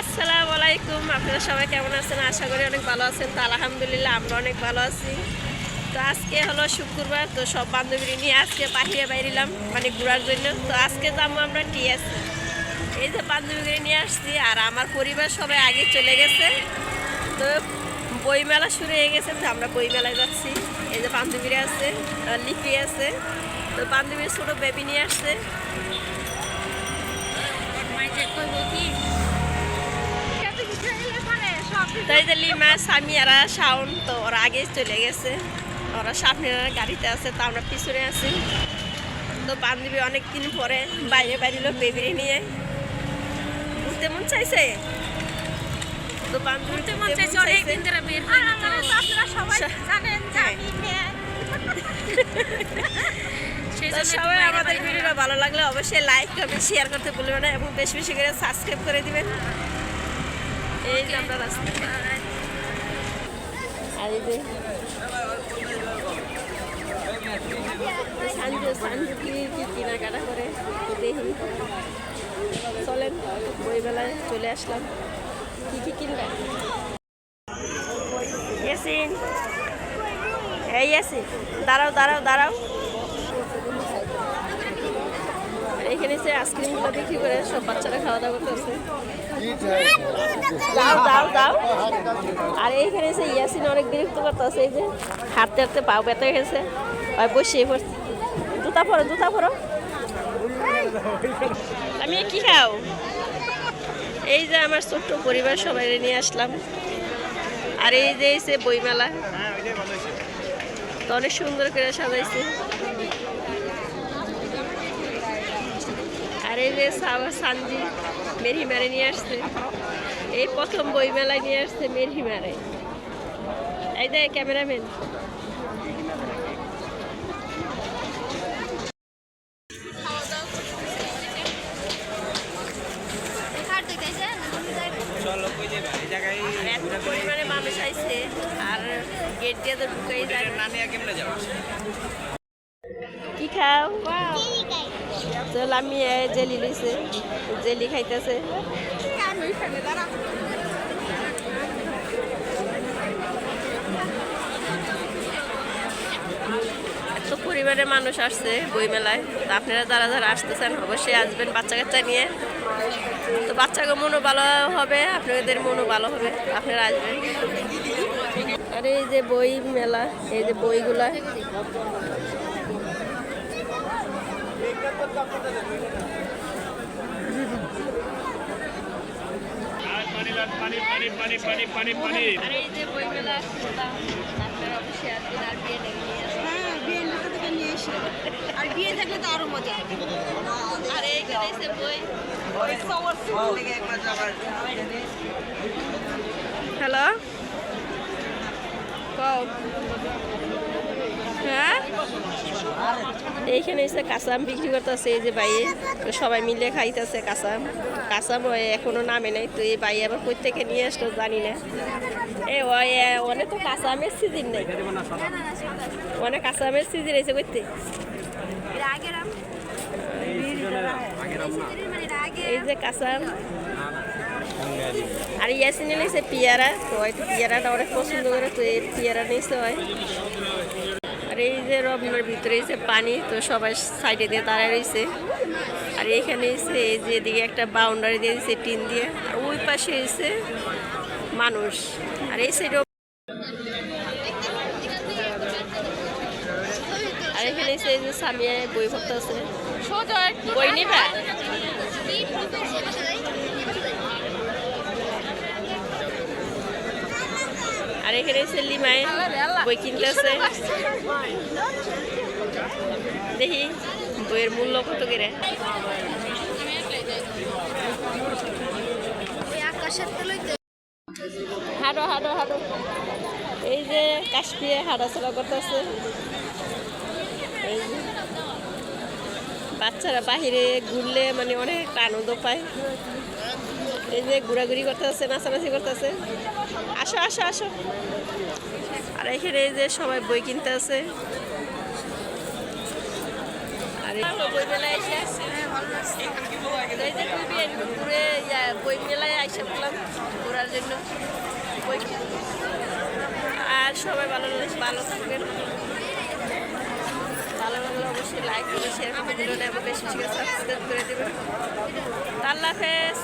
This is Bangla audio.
আসসালামু আলাইকুম, আপনারা সবাই কেমন আছেন? আশা করি অনেক ভালো আছেন। তো আলহামদুলিল্লাহ, আমরা অনেক ভালো আছি। তো আজকে হলো শুক্রবার, তো সব বান্ধবী নিয়ে আজকে পাঠিয়ে বাইরিলাম মানে ঘোরার জন্য। তো আজকে যাব আমরা টিএস এই যে বান্ধবীগুলি নিয়ে আসছি, আর আমার পরিবার সবাই আগে চলে গেছে। তো বইমেলা শুরু হয়ে গেছে, তো আমরা বইমেলায় যাচ্ছি। এই যে বান্ধবীরা আছে লিপি আছে। তো বান্ধবীর ছোটো বেবি নিয়ে আসছে। তাই যে লিমা সামিয়ারা শাওন তো ওরা আগে চলে গেছে। ওরা সামনে গাড়িতে আছে তো আমরা পিছনে আছি। তো বান্ধবী অনেক দিন পরে বাইরে বাইরিল বেবিরে নিয়ে। ঘুরতে মন চাইছে? তো বান্ধবী ঘুরতে মন চাইছে সবাই আমাদের ভিডিওটা ভালো লাগলে অবশ্যই লাইক কমেন্ট শেয়ার করতে ভুলবেন না এবং বেশি বেশি করে সাবস্ক্রাইব করে দিবেন। এই যে আমরা রাস্তা আর এই যে সাঞ্জু সাঞ্জু কি কি কেনাকাটা করে? দেখি। চলেন বইবেলায় চলে আসলাম। কি কি কিনবে? ইয়াসিন এই ইয়াসিন দাঁড়াও দাঁড়াও দাঁড়াও আর এখানে সে আইসক্রিমগুলো বিক্রি করে সব বাচ্চারা খাওয়া দাওয়া করতেছে। দাও দাও দাও। আর এইখানে এসে ইয়াসিন অনেক বিরক্ত করতেছে এই যে হাঁটতে হাঁটতে পাও ব্যথা গেছে। আর বসে পড়ছে জুতা পরো জুতা পরো। আমি কি খাও? এই যে আমার ছোট্ট পরিবার সবাই নিয়ে আসলাম। আর এই যে এসে বইমেলা। তো অনেক সুন্দর করে সাজাইছে আর এই যে সাবা সানজি মেরিমারে নিয়ে আসছে। এই প্রথম বই বইমেলায় নিয়ে আসছে মেরিমারে এই যে ক্যামেরাম্যান। এত পরিমাণে মানুষ আইছে আর গেট দিয়ে তো ঢুকাই যায়। কি খাও? চল আমি জেলি লইছে, জেলি খাইতেছে। পরিবারের মানুষ আসছে বইমেলায়। তো আপনারা যারা যারা আসতেছেন, অবশ্যই আসবেন বাচ্চা কাচ্চা নিয়ে। তো বাচ্চাকে মনও ভালো হবে, আপনাদের মনও ভালো হবে, আপনারা আসবেন। আর এই যে বই মেলা এই যে বইগুলা। পানি পানি পানি পানি পানি পানি আর এই যে বই আসছিলাম আপনারা অবশ্যই আসবেন আর বিয়ে নিয়ে হ্যাঁ বিয়ে ঢাকা থেকে নিয়ে এসে। আর বিয়ে থাকলে তো আরও মজা আর এইখানে এসে বই। হ্যালো হ্যাঁ? এইখানে এসে কাঁচাম বিক্রি করতেছে, এই যে বাইয়ে সবাই মিলে খাইতেছে কাঁচাম কাঁচাম এখনও নামে নাই, তো এই বাই আবার থেকে নিয়ে আসলো, জানি না। এ, ওই অনেক তো কাঁচামের সিজন নেই। অনেক কাঁচামের সিজন এসে করতে এই যে কাঁচাম আর ইয়াসিনে নিয়েছে পিয়ারা, তো হয়তো পিয়ারাটা অনেক পছন্দ করে, তো এই পিয়ারা নিয়েছে হয়। আর এই যে রবনার ভিতরে এসে পানি, তো সবাই সাইডে দিয়ে দাঁড়ায় রয়েছে। আর এইখানে এসে এই যে এদিকে একটা বাউন্ডারি দিয়ে দিয়েছে, টিন দিয়ে। আর ওই পাশে এসে মানুষ। আর এই সাইডে আর এখানে এসে এই যে বই পড়তে আছে। বই নিবা? আর এখানে এসে লিমায় বই কিনতে আছে। দেখি, বইয়ের মূল্য কত করে? হাঁটো হাঁটো হাঁটো। এই যে কাশ্মীরে হাঁটাচলা করতেছে। বাচ্চারা বাহিরে ঘুরলে মানে অনেক আনন্দ পায়। এই যে ঘোরাঘুরি করতেছে নাচানাচি করতেছে। আসো আসো আসো। আর এখানে এই যে সবাই বই কিনতে আছে। বই মেলায় এসে তো এই যে ঘুরে বই মেলায় ঘোরার জন্য। ওই- আর সবাই ভালো ভালো থাকবেন। ভালো লাগলে অবশ্যই লাইক করে শেয়ার করে দিবেন এবং বেশি বেশি সাবস্ক্রাইব করে দেবেন। আল্লাহ হাফেজ।